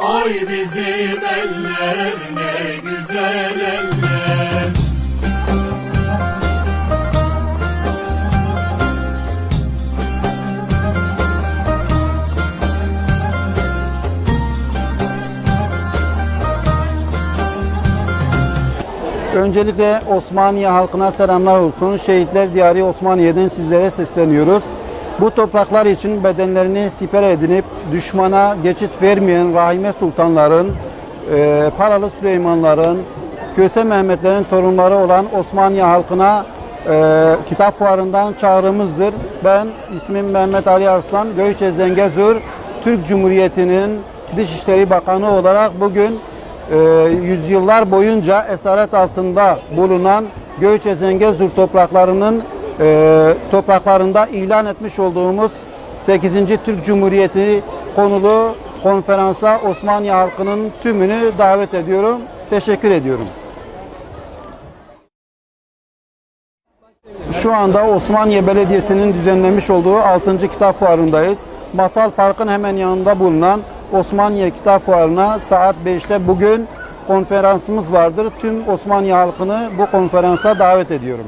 Oy bizim eller ne güzel eller Öncelikle Osmaniye halkına selamlar olsun. Şehitler Diyarı Osmaniye'den sizlere sesleniyoruz. Bu topraklar için bedenlerini siper edinip düşmana geçit vermeyen Rahime Sultanların, e, Paralı Süleymanların, Köse Mehmetlerin torunları olan Osmaniye halkına e, kitap fuarından çağrımızdır. Ben ismim Mehmet Ali Arslan, Göçe Zengezur, Türk Cumhuriyeti'nin Dışişleri Bakanı olarak bugün e, yüzyıllar boyunca esaret altında bulunan Göçe Zengezur topraklarının e, topraklarında ilan etmiş olduğumuz 8. Türk Cumhuriyeti konulu konferansa Osmanlı halkının tümünü davet ediyorum. Teşekkür ediyorum. Şu anda Osmaniye Belediyesi'nin düzenlemiş olduğu 6. Kitap Fuarı'ndayız. Masal Park'ın hemen yanında bulunan Osmaniye Kitap Fuarı'na saat 5'te bugün konferansımız vardır. Tüm Osmaniye halkını bu konferansa davet ediyorum.